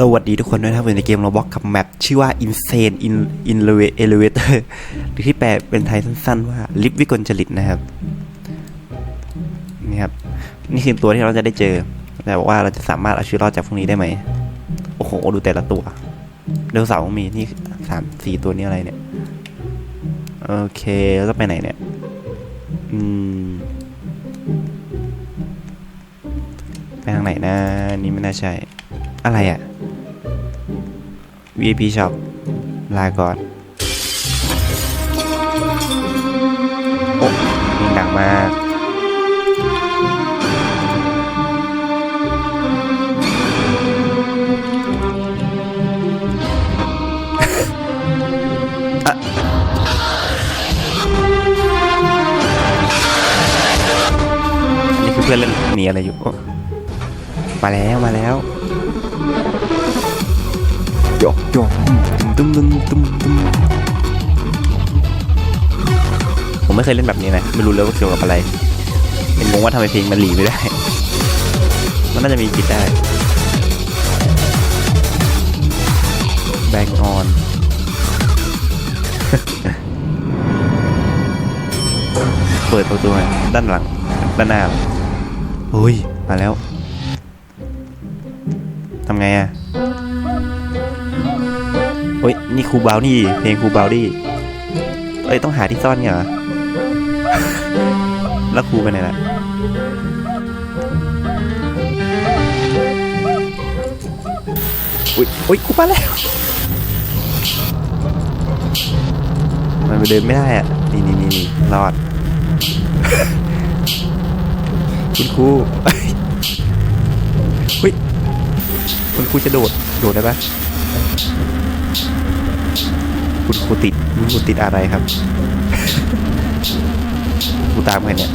สวัสดีทุกคนด้วยนะครับอยู่ในเกม Roblox กับแมปชื่อว่า Insane in in Elevator หรือที่แปลเป็นไทยสั้นๆว่าลิฟวิกลจริตนะครับนี่ครับ นี่คือตัวที่เราจะได้เจอ แต่ว่าเราจะสามารถเอาชีวิตรอดจากพวกนี้ได้ไหม โอ้โห ดูแต่ละตัว เดลเสาร์มี นี่สามสี่ตัวนี้อะไรเนี่ย โอเค แล้วจะไปไหนเนี่ย อืม ไปทางไหนนะ นี่ไม่น่าใช่อะไรอะ VIP Shop ลาก่อนโอ้เพลงดังมากอะนี่คือเพื่อนเล่นหนีอะไรอยู่ มาแล้วมาแล้ว โยกโยกตุ้มตุ้มตุ้มตุ้มผมไม่เคยเล่นแบบนี้นะไม่รู้เลยว่าเกี่ยวกับอะไรเป็นงงว่าทำไมเพลงมันหลีไม่ได้ มันน่าจะมีปิดได้แบงออนเปิดประตูหน่อยด้านหลัง ด้านหน้าเฮ้ย มาแล้วทำไงอะเฮ้ยนี่ครูบาวนี่ เพลงครูบาวดี้เอ้ยต้องหาที่ซ่อนเหรอ แล้วครูไปไหนล่ะอุ้ยอุ้ยครูมาแล้ว มันไปเดินไม่ได้อะ นี่นี่นี่นี่รอด คุณครูเฮ้ยคุณครูจะโดด โดดได้ปะ คุณครูติดคุณครูติดอะไรครับครูตามใครเนี่ย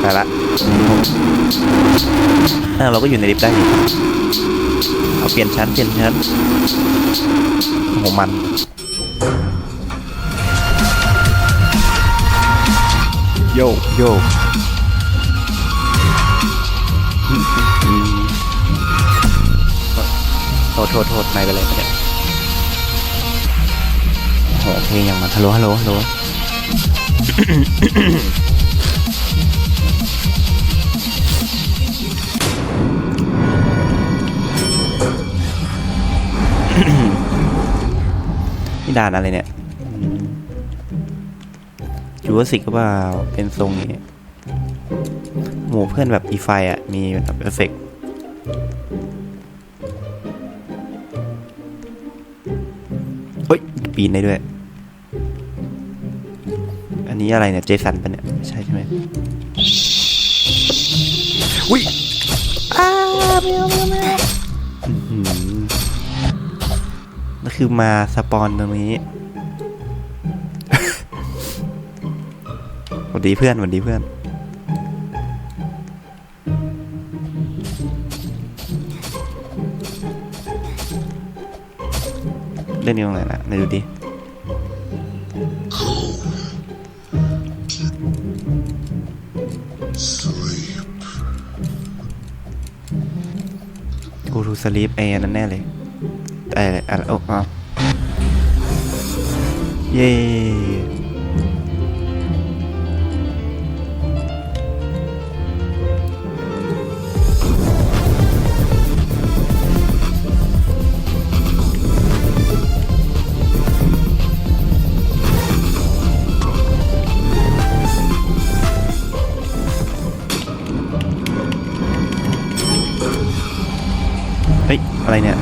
ไปละอ่าเราก็อยู่ในลิฟต์ได้เอาเปลี่ยนชั้นเปลี่ยนชั้นโอ้โหมันโยโย ษโทษโทษไม่ไปเลยเนี่ยโอ้โหเพลงอย่างมันฮัลโหลฮัลโหลฮัลโหลนี่ด่านอะไรเนี่ยจูวสิกก็เปล่าเป็นทรงนี้หมู่เพื่อนแบบอีไฟอะ มีแบบเอฟเฟกต์ เฮ้ย ปีนได้ด้วย อันนี้อะไรเนี่ย เจสันปะเนี่ยไม่ใช่ใช่ไหมอุ้ยอ้าไม่เอาไม่เอาไม่เอาอื้อหือนั่นคือมาสปอนตรงนี้สวัสดีเพื่อนสวัสดีเพื่อน ล่นนี่ตรงไหนนะไหนดูดิกูทูสลีปไอ้นั่นแน่เลยไอ้อะไรอ้เอเย้ เฮ้ย อะไรเนี่ย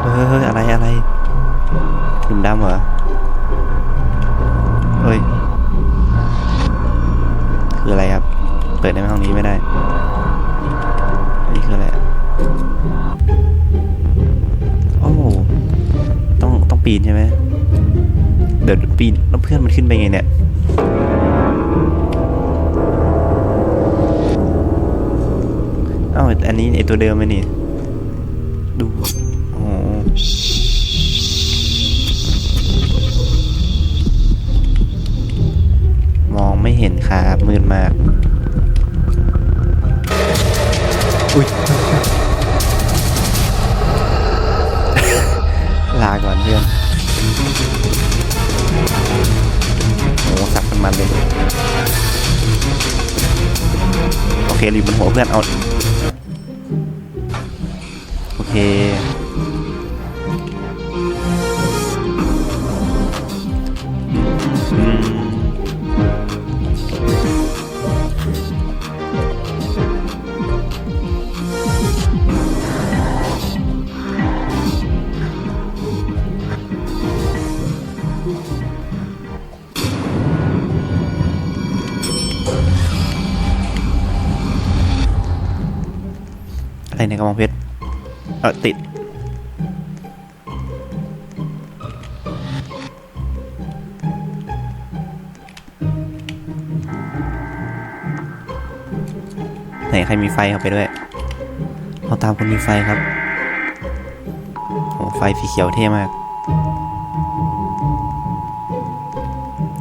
เฮ้ยเฮ้ยอะไรอะไรหนุ่มดำเหรอ เฮ้ย คืออะไรครับ เปิดในห้องนี้ไม่ได้นนี้คืออะไรโอ้ต้องต้องปีนใช่ไหมเดี๋ยวปีนแล้วเพื่อนมันขึ้นไปไงเนี่ย อันนี้ไอตัวเดิมไหมนี่ ดูโอ้มองไม่เห็นครับมืดมาก อุ้ยลาก่อนเพื่อนโอ้สับกันมันเลย โอเครีบนหัวเพื่อนเอา ในกระบองเพชร เออติด ไหนใครมีไฟเข้าไปด้วย เราตามคนมีไฟครับ โอ้ไฟสีเขียวเท่มาก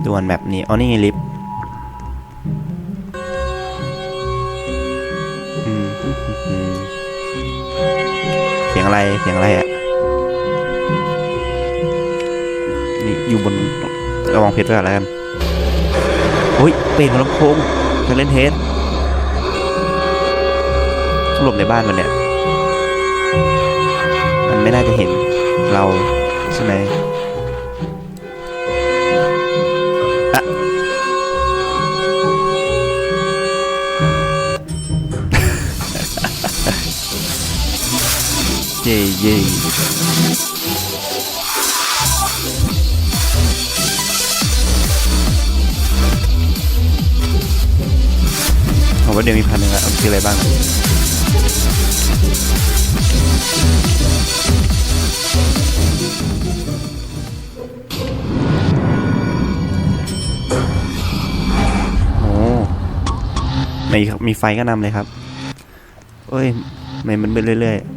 ดวนแบบนี้อ๋อนี่ไงลิฟต์ อะไรเสียงอะไรอะนี่อยู่บนระวังเพชรไว้ก่อนแล้วกันโอ้ยเป็นลำโพงจะเล่นเทสหลบในบ้านมันเนี่ย มันไม่น่าจะเห็นเราใช่ไหม เย่เย่ผมว่าเดี๋ยวมีพันหนึ่งอะเอาซื้ออะไรบ้างอะโอ้มีมีไฟก็นำเลยครับ เอ้ย ไม่มันเป็นเรื่อยๆ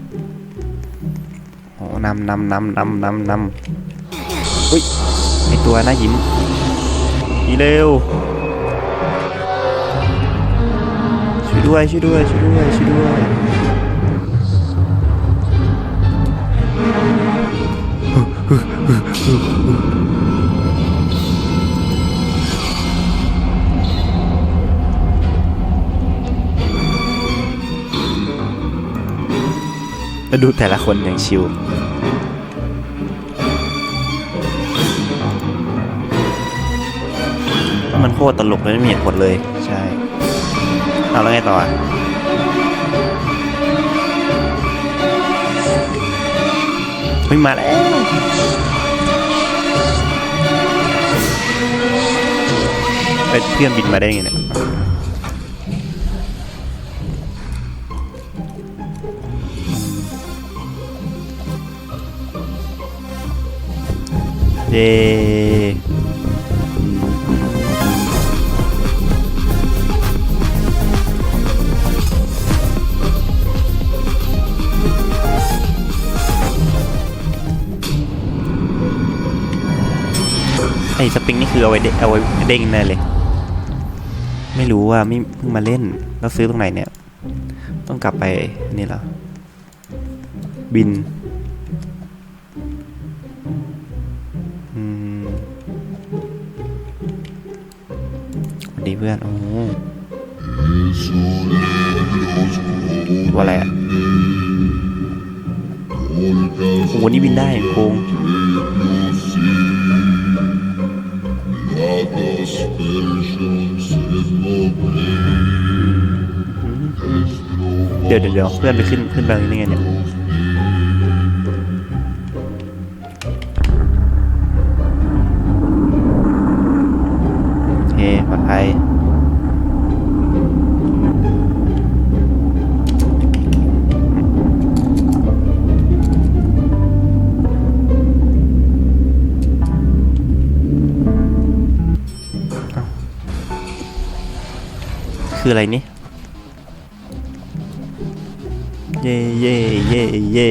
นำนำนำนำนำนำอุ้ยไอตัวหน้ายิ้มอีเร็วช่วยด้วยช่วยด้วยช่วยด้วยช่วยด้วยแล้วดูแต่ละคนอย่างชิว มันโคตรตลกเลยไม่มีเหตุผลเลย ใช่เอาแล้วไงต่ออะเฮ้ยมาแล้วไปเพื่อนบินมาได้ไงเนี่ยเย้ ไอ้สปริงนี่คือเอาไว้เด้เอาไว้เด้งแน่เลย ไม่รู้ว่าไม่เพิ่งมาเล่นแล้วซื้อตรงไหนเนี่ย ต้องกลับไปนี่เหรอบินอืมสวัสดีเพื่อนโอ้โหตัวอะไรอะโอ้โหนี่บินได้โกง เดี๋ยวเดี๋ยวเดี๋ยวเพื่อนไปขึ้นขึ้นไปตรงนี้ไงเนี่ย คืออะไรนี่ เย่เย่เย่เย่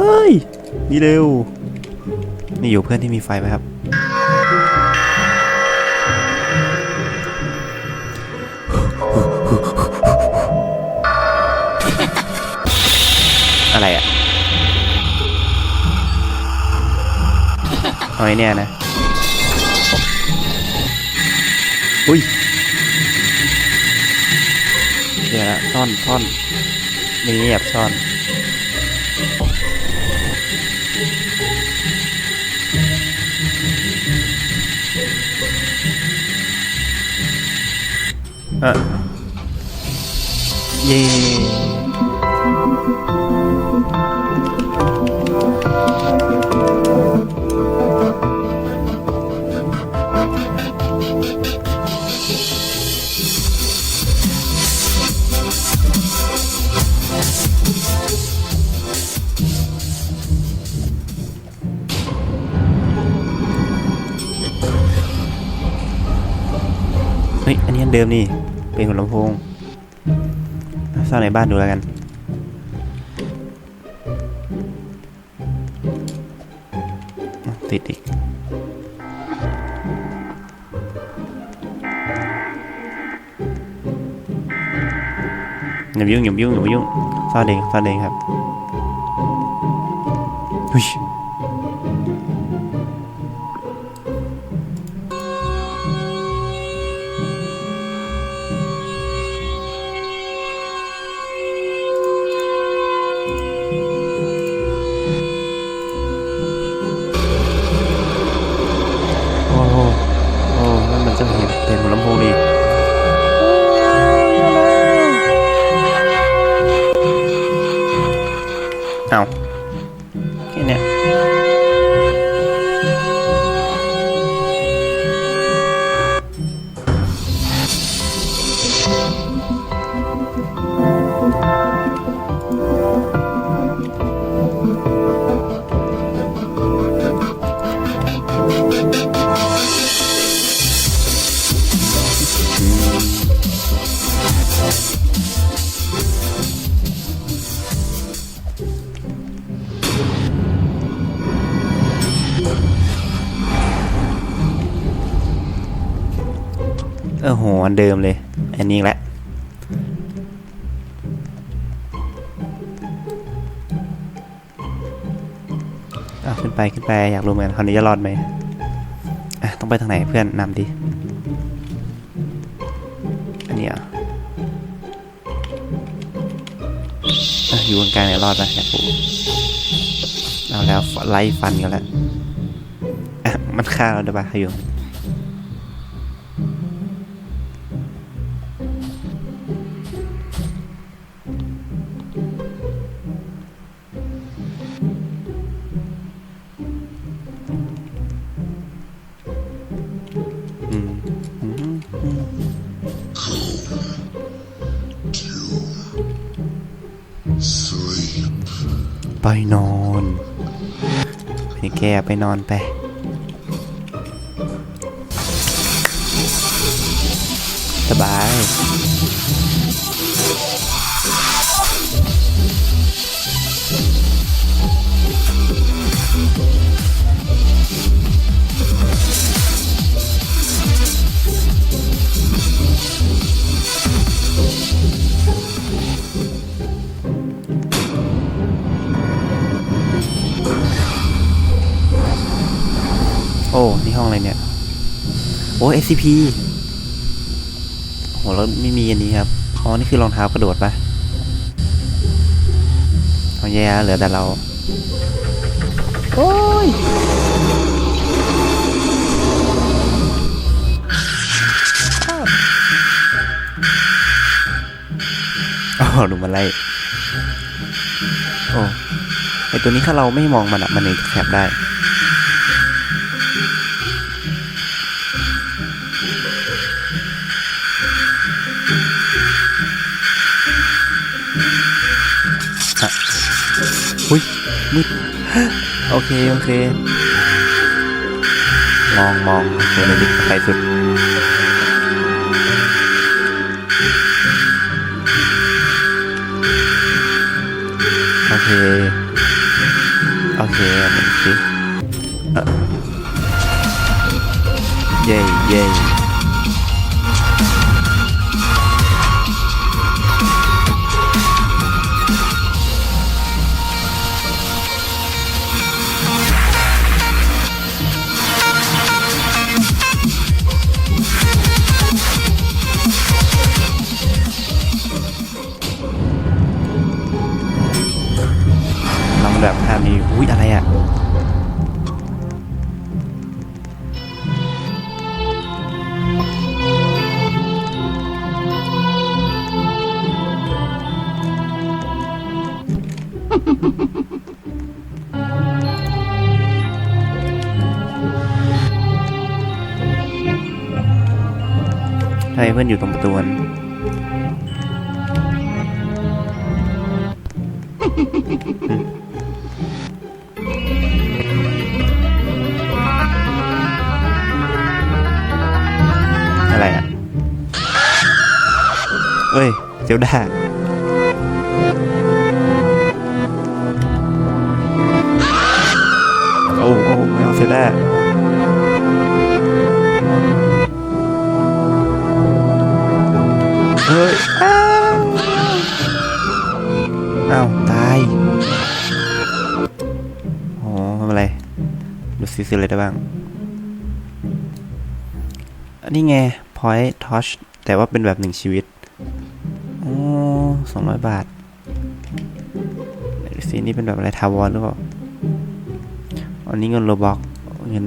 เฮ้ยมีเร็ว นี่อยู่เพื่อนที่มีไฟไหมครับ อะไรอะเอาไอ้เนี่ยนะ อุ้ยเดี๋ยวละซ่อนซ่อนมีแอบซ่อน เออเย่เฮ้ย อันนี้อันเดิมนี่ เป็นหัวลำโพงซ่อนในบ้านดูแล้วกันติดอีกอย่ามายุ่งอย่ามายุ่งอย่ายุ่งซ่อนเองซ่อนเองครับ ออโหอันเดิมเลย อันนี้แหละอะขึ้นไปขึ้นไปอยากรู้เหมือนกันคราวนี้จะรอดไหมอะต้องไปทางไหนเพื่อนนำดิ อันนี้อะอะอยู่กลางเนี่ยรอดไหมอยากรู้เอาแล้วไล่ฟันกันแล้วมันฆ่าเราได้ปะขยุ แกไปนอนไป SCP โอ้โหแล้วไม่มีอันนี้ครับอ๋อนี่คือรองเท้ากระโดดปะเอาแย่เหลือแต่เรา โอ้ยอ๋อดูมันไล่โอ้ไอตัวนี้ถ้าเราไม่มองมันอะมันเองแคบได้ มืดโอเค โอเค มองมองเจในลิฟต์ไปสุดโอเค โอเคมันสิเย้เย้ แบบภาพนี้อุ้ยอะไรอะทำไมเพื่อนอยู่ตรงประตูนั้น เซลดาโอ้โอ้ไม่เอาเซลดาเฮ้ยอ้าวอ้าวตายอ๋อไม่เป็นไรดูซิซิอะไรได้บ้าง อันนี้ไง point torch แต่ว่าเป็นแบบหนึ่งชีวิต 500 บาทซีนี้เป็นแบบอะไรทาวอนหรือเปล่าอันนี้เงินโลบ็อกเงิน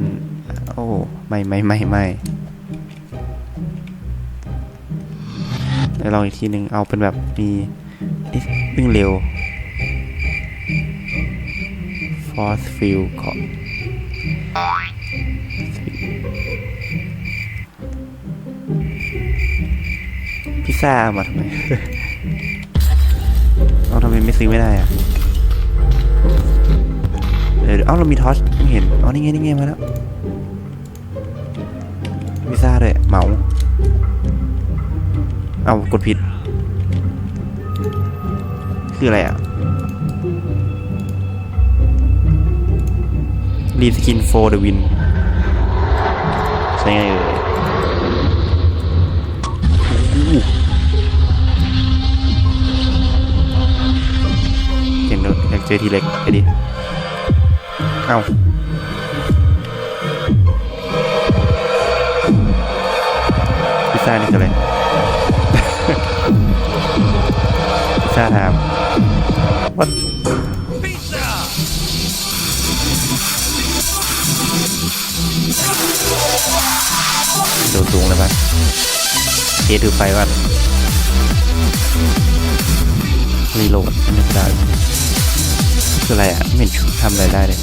โอ้ไม่ไม่ไม่ไม่ลองอีกทีหนึ่งเอาเป็นแบบมีวิ่งเร็วฟอร์สฟิวก่อนพิซซ่ามาทำไม เอาทำไมไม่ซื้อไม่ได้อะเดี๋ยวเอ้าเรามีทอชไม่เห็นอ๋อนี่ไงนี่ไงมาแล้วพิซซ่าด้วยเหมาเอากดผิด คืออะไรอะรีสกินโฟเดวินใช่ไงเอ่ย เจอทีเล็กไปดิ เอ้าพิซซ่านี่คืออะไร พิซซ่าถาม What โดดสูงเลยปะเทถือไฟว่ารีโหลดอันนี้ก็ได้ คืออะไรอะ ไม่เห็นทำอะไรได้เลย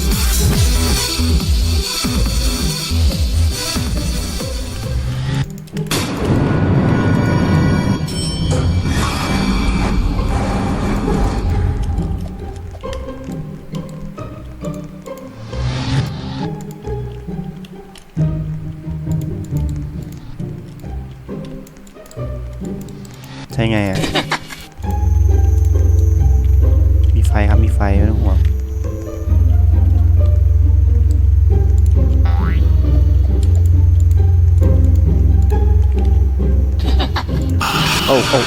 ใช่ไงอะ ฟไม่ต้องห่วงโอ้โอ้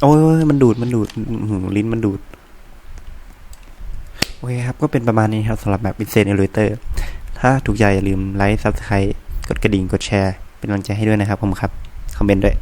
โอ้ยมันดูด มันดูดหลิ้นมันดูด เคครับ ก็เป็นประมาณนี้ครับสำหรับแบบ Insane Elevator ถ้าถูกใจอย่าลืมไลค์ Subscribe กดกระดิ่งกดแชร์ เป็นกำลังใจให้ด้วยนะครับผมครับ คอมเมนต์ด้วย